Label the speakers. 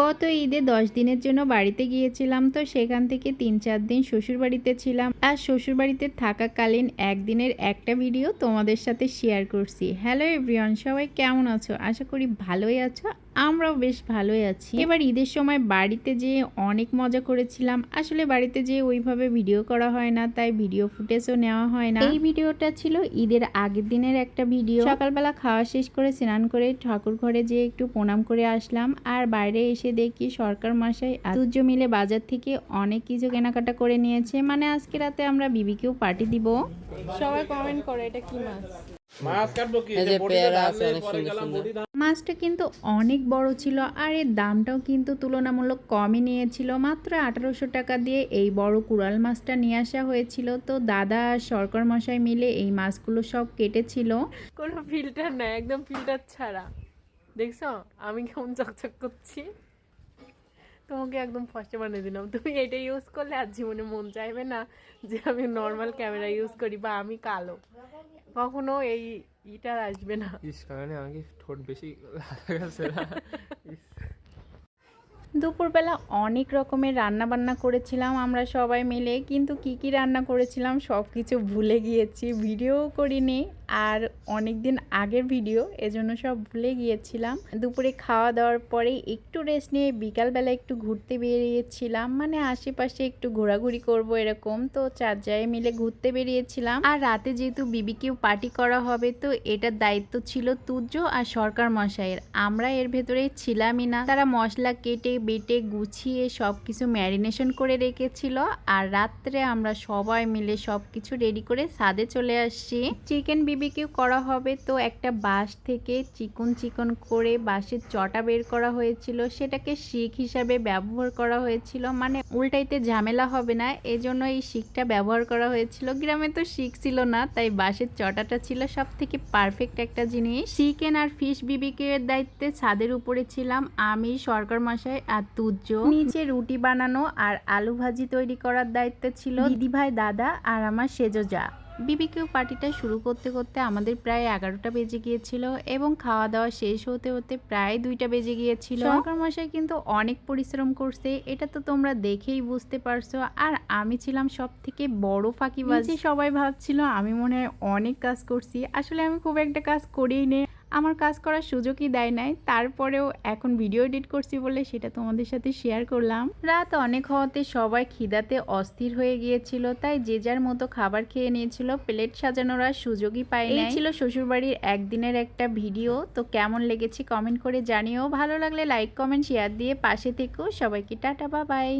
Speaker 1: গত ঈদে দশ দিনের জন্য বাড়িতে গিয়েছিলাম তো সেখান থেকে তিন চার দিন শ্বশুর বাড়িতে ছিলাম। আর শ্বশুর বাড়িতে থাকাকালীন একদিনের একটা ভিডিও তোমাদের সাথে শেয়ার করছি। হ্যালো এভরিওয়ান সবাই কেমন আছো? আশা করি ভালোই আছো। আমরাও বেশ ভালোই আছি। এবার ঈদের সময় বাড়িতে যেয়ে অনেক মজা করেছিলাম। আসলে বাড়িতে যেয়ে ওইভাবে ভিডিও করা হয় না তাই ভিডিও ফুটেজও নেওয়া হয় না। এই ভিডিওটা ছিল ঈদের আগের দিনের একটা ভিডিও। সকালবেলা খাওয়া শেষ করে স্নান করে ঠাকুর ঘরে যেয়ে একটু প্রণাম করে আসলাম। আর বাইরে এসে দেখি সরকার মাসায় আতুর্য মিলে বাজার থেকে অনেক কিছু কেনাকাটা করে নিয়েছে। মানে আজকে রাতে আমরা বিবিকেও পার্টি দিব।
Speaker 2: সবাই কমেন্ট করে এটা কি মাছ।
Speaker 1: মাছটা কিন্তু অনেক বড় ছিল আর এর দামটাও কিন্তু তুলনামূলক কমই নিয়েছিল। মাত্র আঠারোশো টাকা দিয়ে এই বড় কুড়াল মাছটা নিয়ে আসা হয়েছিল। তো দাদা আর সরকার মশাই মিলে এই মাছগুলো সব কেটেছিল।
Speaker 2: কোনো ফিল্টার নাই একদম ফিল্টার ছাড়া। দেখছ? আমি কেমন চকচক করছি। তোমাকে একদম ফার্স্টে বানিয়ে দিলাম। তুমি এটা ইউজ করলে আর জীবনে মন চাইবে না যে আমি নর্মাল ক্যামেরা ইউজ করি বা আমি কালো। কখনো এই ইটা আসবে না।
Speaker 3: ইস কারণে আমাকে ঠোঁট বেশি লাগা গেছে
Speaker 1: দুপুরবেলা অনেক রকমের রান্না বান্না করেছিলাম আমরা সবাই মিলে কিন্তু কি কি রান্না করেছিলাম সব কিছু ভুলে গিয়েছি ভিডিও করিনি। আর অনেক দিন আগের ভিডিও, এজন্য সব ভুলে গিয়েছিলাম। দুপুরে খাওয়া দাওয়ার পরে একটু রেস্ট নিয়ে বিকালবেলা একটু ঘুরতে বেরিয়েছিলাম। মানে আশেপাশে একটু ঘোরাঘুরি করব এরকম, তো চার জায়গায় মিলে ঘুরতে বেরিয়েছিলাম। আর রাতে যেহেতু বিবিকেও পার্টি করা হবে, তো এটার দায়িত্ব ছিল তুর্য আর সরকার মশাইয়ের। আমরা এর ভেতরে ছিলামই না। তারা মশলা কেটে, বেটে, গুছিয়ে সব কিছু ম্যারিনেশন করে রেখেছিল। আর রাত্রে আমরা সবাই মিলে সব কিছু রেডি করে সাদে চলে আসছি। চিকেন বিবিকিউ করা হবে। তো একটা বাঁশ থেকে চিকন চিকন করে বাঁশের চটা বের করা হয়েছিল। সেটাকে শিক হিসাবে ব্যবহার করা হয়েছিল। মানে উল্টাইতে ঝামেলা হবে না। এজন্য এই শিকটা ব্যবহার করা হয়েছিল। গ্রামে তো শিক ছিল না, তাই বাঁশের চটাটা ছিল সব থেকে পারফেক্ট একটা জিনিস। চিকেন আর ফিশ বিবিকে এর দায়িত্বে ছাদের উপরে ছিলাম। আমি, সরকার মশাই আর তুর্য। নিচে রুটি বানানো আর আলু ভাজি তৈরি করার দায়িত্ব ছিল দিদিভাই দাদা আর আমার সেজো যা। বিবিকিউ পার্টিটা শুরু করতে করতে আমাদের প্রায় এগারোটা বেজে গিয়েছিল এবং খাওয়া দাওয়া শেষ হতে হতে প্রায় দুইটা বেজে গিয়েছিল। সরকার মশাই কিন্তু অনেক পরিশ্রম করছে এটা তো তোমরা দেখেই বুঝতে পারছ। আর আমি ছিলাম সব থেকে বড় ফাঁকিবাজি। সবাই ভাবছিল আমি মনে হয় অনেক কাজ করছি। আসলে আমি খুব একটা কাজ করিই নে। আমার কাজ করার সুযোগই দেয় নাই। তারপরেও এখন ভিডিও এডিট করছি বলে সেটা তোমাদের সাথে শেয়ার করলাম। রাত অনেক হওয়াতে সবাই খিদাতে অস্থির হয়ে গিয়েছিল তাই যে যার মতো খাবার খেয়ে নিয়েছিল প্লেট সাজানোর আর সুযোগই পায় এই ছিল শ্বশুরবাড়ির একদিনের একটা ভিডিও। তো কেমন লেগেছে কমেন্ট করে জানিও। ভালো লাগলে লাইক কমেন্ট শেয়ার দিয়ে পাশে থেকো। সবাইকে টাটা বা বাই